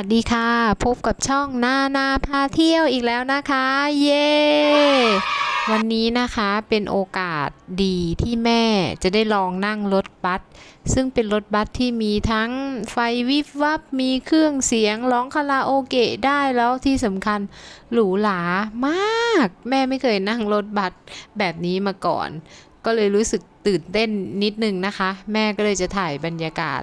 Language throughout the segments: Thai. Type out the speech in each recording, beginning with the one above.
สวัสดีค่ะ พบกับช่องนานาพาเที่ยวอีกแล้วนะคะ เย้วันนี้นะคะเป็นโอกาสดีที่แม่จะได้ลองนั่งรถบัสซึ่งเป็นรถบัสที่มีทั้งไฟวิบวับมีเครื่องเสียงร้องคาราโอเกะได้แล้วที่สำคัญหรูหรามาก แม่ไม่เคยนั่งรถบัสแบบนี้มาก่อน ก็เลยรู้สึกตื่นเต้นนิดนึงนะคะ แม่ก็เลยจะถ่ายบรรยากาศ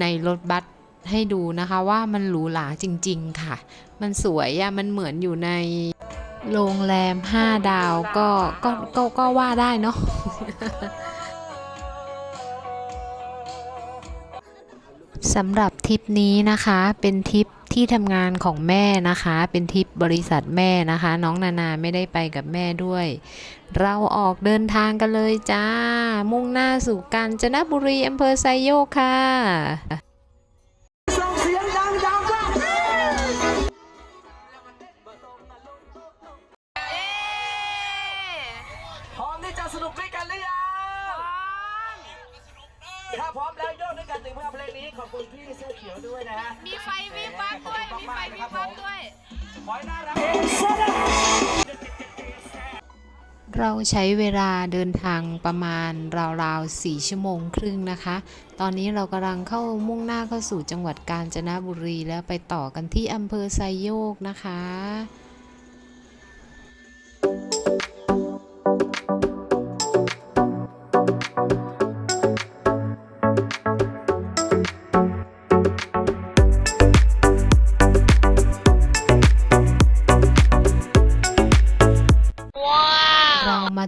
ในรถบัส ให้ดูนะคะว่ามันหรูหราจริง ๆ ค่ะ มันสวยอะมันเหมือนอยู่ในโรงแรม 5 ดาวก็ก็ก็ก็ว่าได้เนาะสำหรับทริปนี้นะคะเป็นทริปที่ทำงานของแม่นะคะ เป็นทริปบริษัทแม่นะคะ น้องนานาไม่ได้ไปกับแม่ด้วย เราออกเดินทางกันเลยจ้า มุ่งหน้าสู่กาญจนบุรีอำเภอไซโยกค่ะ จะสนุกด้วยกันหรือยังถ้าพร้อมแล้วโยกด้วยกันถึงเพื่อเพลงนี้ขอบคุณพี่เสื้อเขียวด้วยนะฮะมีไฟวิบวับด้วย มีไฟวิบวับด้วย ขอให้น่ารักเราใช้เวลาเดินทางประมาณราวๆ4ชั่วโมงครึ่งนะคะ ตอนนี้เรากำลังเข้ามุ่งหน้าเข้าสู่จังหวัดกาญจนบุรีแล้วไปต่อกันที่อำเภอไซโยกนะคะ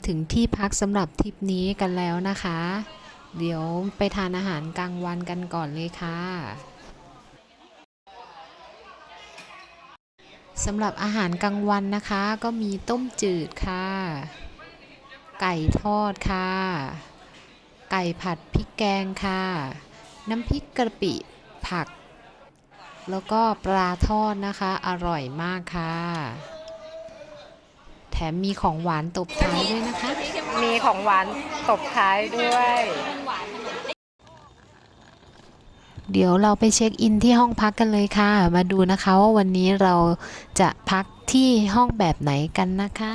ถึงที่พักสำหรับทริปนี้กันแล้วนะคะ เดี๋ยวไปทานอาหารกลางวันกันก่อนเลยค่ะสำหรับอาหารกลางวันนะคะ ก็มีต้มจืดค่ะ ไก่ทอดค่ะ ไก่ผัดพริกแกงค่ะ น้ำพริกกะปิผัก แล้วก็ปลาทอดนะคะ อร่อยมากค่ะ ถมมีของหวานตบท้ายด้วยนะคะ มีของหวานตบท้ายด้วย เดี๋ยวเราไปเช็คอินที่ห้องพักกันเลยค่ะ มาดูนะคะว่าวันนี้เราจะพักที่ห้องแบบไหนกันนะคะ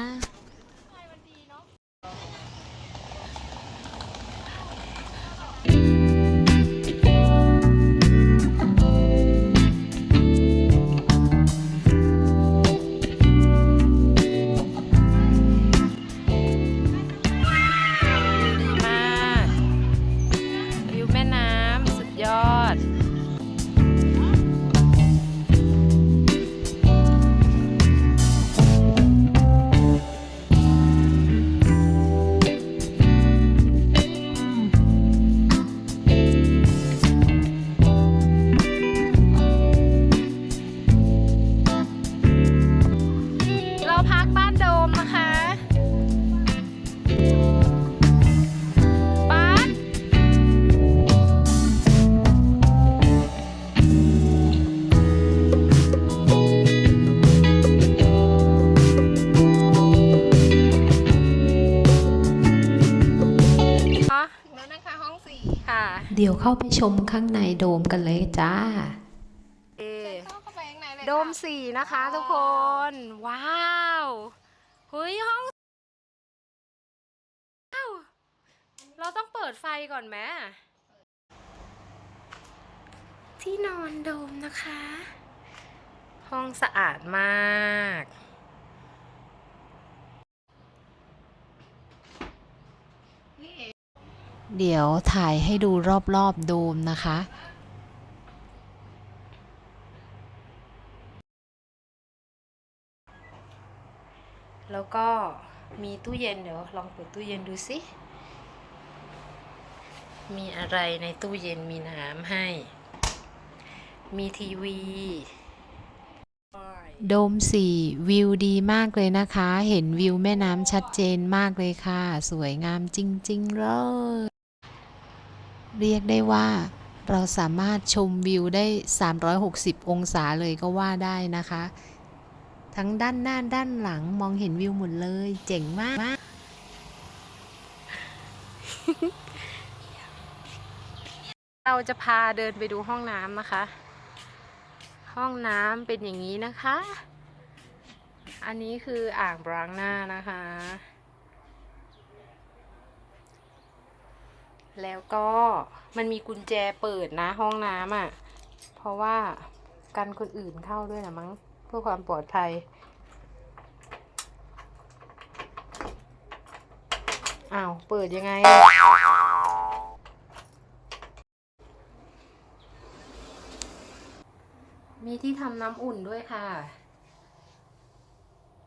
ยวเข้าไปชมข้างในโดมกันเลยจ้าโดมสี่นะคะทุกคน ว้าวเฮ้ยห้องว้าวเราต้องเปิดไฟก่อนไหมที่นอนโดมนะคะ ห้องสะอาดมาก เดี๋ยวถ่ายให้ดูรอบๆโดมนะคะแล้วก็มีตู้เย็นเดี๋ยวลองเปิดตู้เย็นดูสิ มีอะไรในตู้เย็นมีน้ำให้ มีทีวี โดมสี่วิวดีมากเลยนะคะ เห็นวิวแม่น้ำชัดเจนมากเลยค่ะ สวยงามจริง ๆ เลย เรียกได้ว่าเราสามารถชมวิวได้ 360 องศาเลยก็ว่าได้นะคะ ทั้งด้านหน้าด้านหลังมองเห็นวิวหมดเลย เจ๋งมากเราจะพาเดินไปดูห้องน้ำนะคะ ห้องน้ำเป็นอย่างนี้นะคะ อันนี้คืออ่างล้างหน้านะคะ แล้วก็มันมีกุญแจเปิดนะห้องน้ำอะ เพราะว่ากันคนอื่นเข้าด้วยนะมั้ง เพื่อความปลอดภัย อ้าว เปิดยังไง มีที่ทำน้ำอุ่นด้วยค่ะ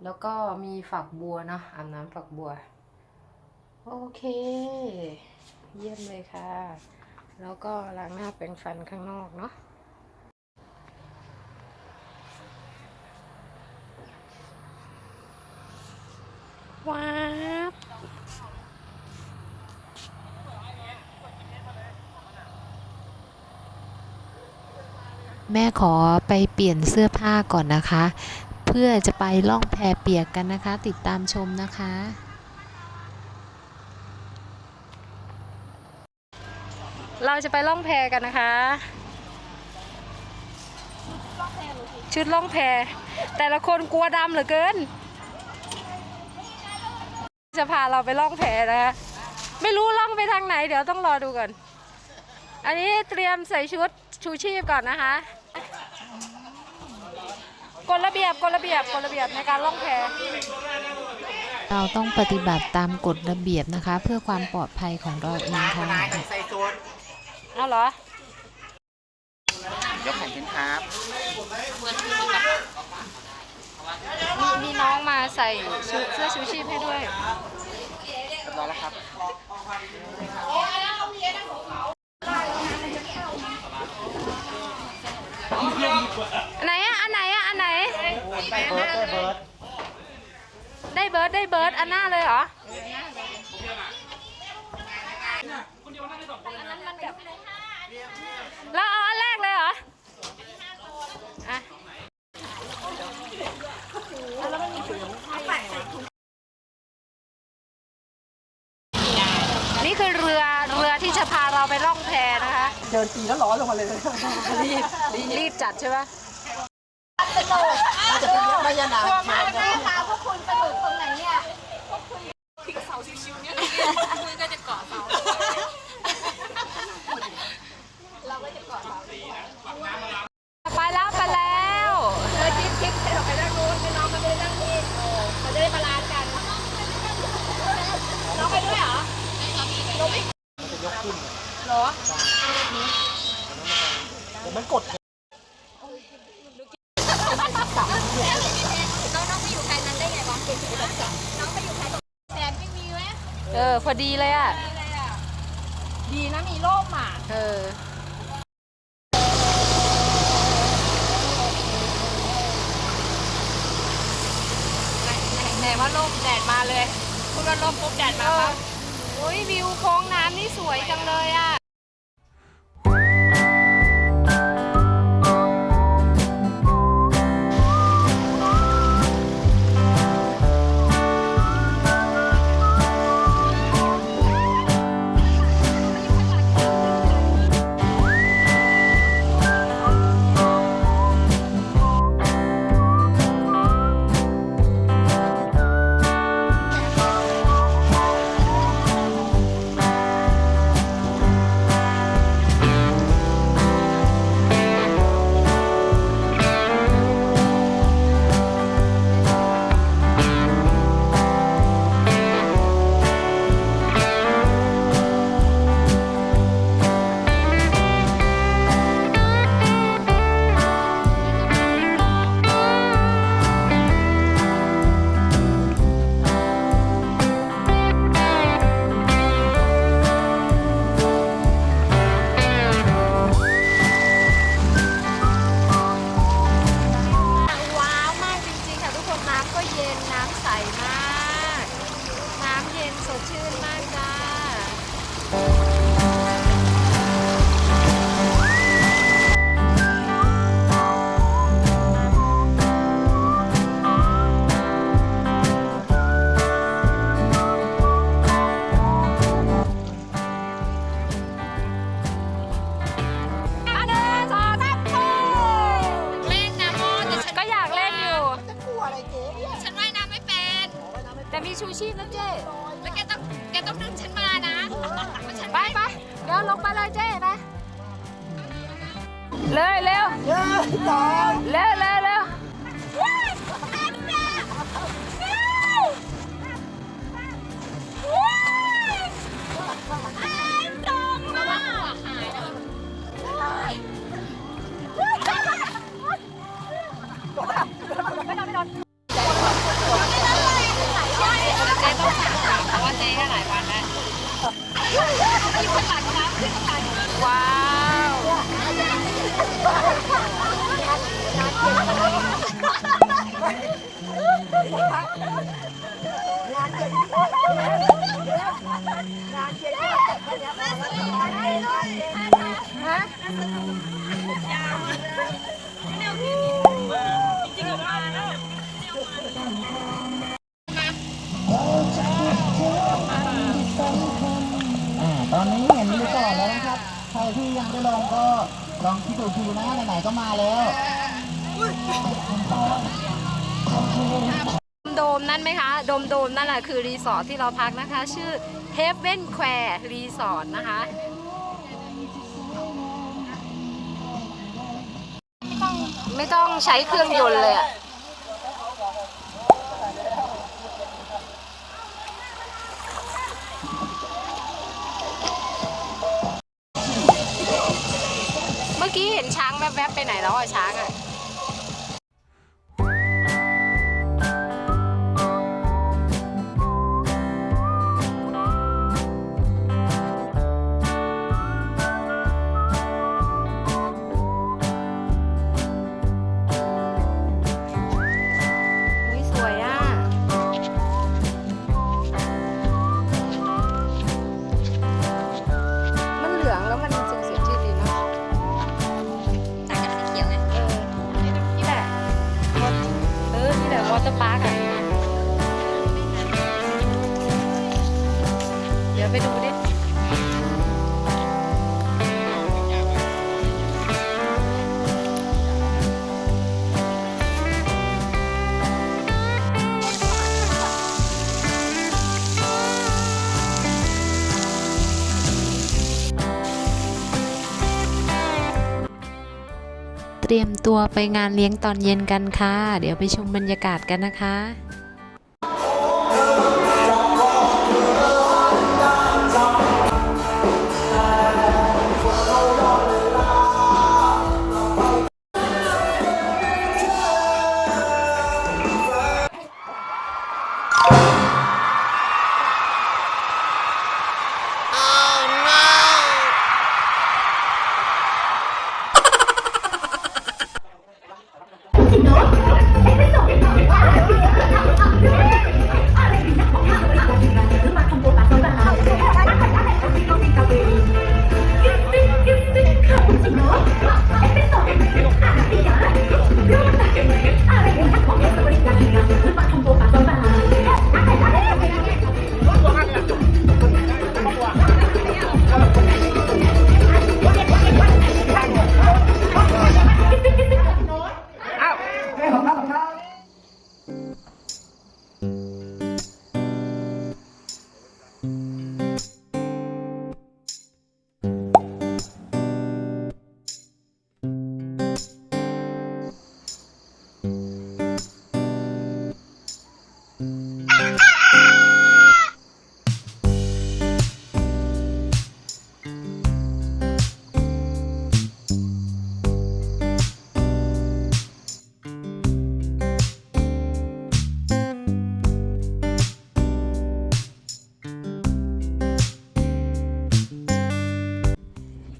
แล้วก็มีฝักบัวเนาะอาบน้ำฝักบัว โอเค เยี่ยมเลยค่ะ แล้วก็ล้างหน้าแปรงฟันข้างนอกเนาะว้าวแม่ขอไปเปลี่ยนเสื้อผ้าก่อนนะคะ เพื่อจะไปล่องแพเปียกกันนะคะ ติดตามชมนะคะ เราจะไปล่องแพกันนะคะ ชุดล่องแพ แต่ละคนกลัวดำเหลือเกิน จะพาเราไปล่องแพนะคะ ไม่รู้ล่องไปทางไหน เดี๋ยวต้องรอดูก่อน อันนี้เตรียมใส่ชุดชูชีพก่อนนะคะกฎระเบียบกฎระเบียบกฎระเบียบในการล่องแพเราต้องปฏิบัติตามกฎระเบียบนะคะ เพื่อความปลอดภัยของเราเองค่ะ เอาเหรอ ยกแขนขึ้นครับ มีมีน้องมาใส่ชุดเสื้อชูชีพให้ด้วย เรียบร้อยแล้วครับ อันไหนอะอันไหนอะอันไหน ได้เบิร์ดได้เบิร์ดได้เบิร์ดได้เบิร์ดอันหน้าเลยเหรอ เขาเแล้วอาอันแรกเลยเหรออะนี่คือเรือเรือที่จะพาเราไปล่องแพนะคะ เดินตีแล้วร้อนลงมาเลยรีบรีบจัดใช่ไหมไม่ยนาวมาแพวกคุณสนุกตรงไหนเนี่ยพวกคุณทิ้งเสาชิวๆเนี่ยคุณก็จะเกาะเสาแล้วไปแล้วเออจิ๊บจิ๊บให้เราไปด้านนู้นให้น้องมาไปด้านนี้เขาจะได้บาลานซ์กัน น้องไปด้วยเหรอลงไปเหรอ ผมมันกด เออ พอดีเลยอะ ดีนะมีร่มอะ เออ ไหนว่าร่มแดดมาเลย คุณว่าร่มปุ๊บแดดมาปั๊บ โอ้ยวิวโค้งน้ำนี่สวยจังเลยอะ เลยเร็วเร็วเร็วเร็วเมนั่นไหมคะโดมโดมนั่นแหละคือรีสอร์ทที่เราพักนะคะ ชื่อ Heaven Square Resort นะคะไม่ต้องใช้เครื่องยนต์เลยอะเมื่อกี้เห็นช้างแวบๆไปไหนแล้วอะช้างอะ ดี๋ยวไปดูดิเตรียมตัวไปงานเลี้ยงตอนเย็นกันค่ะ เดี๋ยวไปชมบรรยากาศกันนะคะ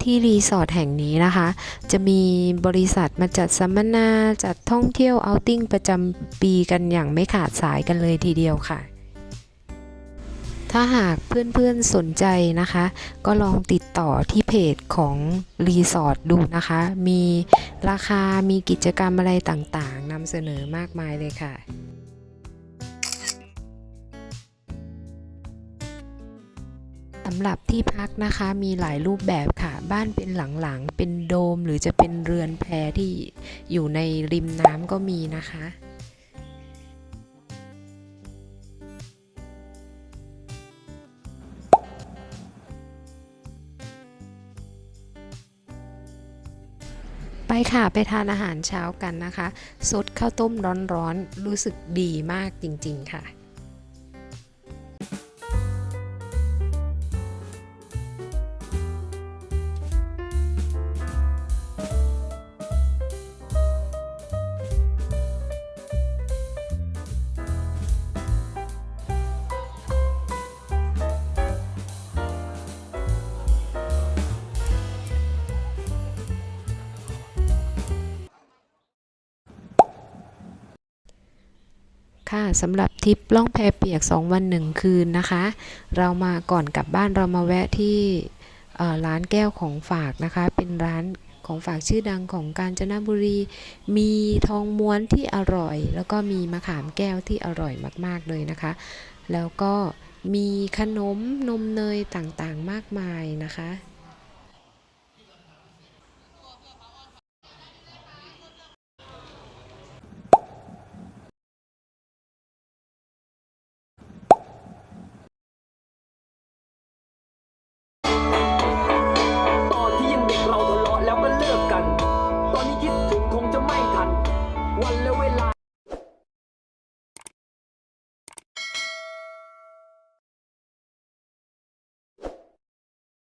ที่รีสอร์ทแห่งนี้นะคะ จะมีบริษัทมาจัดสัมมนา จัดท่องเที่ยวเอาติ้งประจำปีกันอย่างไม่ขาดสายกันเลยทีเดียวค่ะ ถ้าหากเพื่อนๆสนใจนะคะ ก็ลองติดต่อที่เพจของรีสอร์ทดูนะคะ มีราคามีกิจกรรมอะไรต่างๆนำเสนอมากมายเลยค่ะ สำหรับที่พักนะคะมีหลายรูปแบบค่ะ บ้านเป็นหลังๆ เป็นโดมหรือจะเป็นเรือนแพที่อยู่ในริมน้ำก็มีนะคะไปค่ะ ไปทานอาหารเช้ากันนะคะ สดข้าวต้มร้อนๆ รู้สึกดีมากจริง ๆ ค่ะ ค่ะสำหรับทริปล่องแพเปียก 2 วัน 1 คืนนะคะ เรามาก่อนกลับบ้านเรามาแวะที่ร้านแก้วของฝากนะคะ เป็นร้านของฝากชื่อดังของกาญจนบุรี มีทองม้วนที่อร่อย แล้วก็มีมะขามแก้วที่อร่อยมากๆเลยนะคะ แล้วก็มีขนมนมเนยต่างๆมากมายนะคะ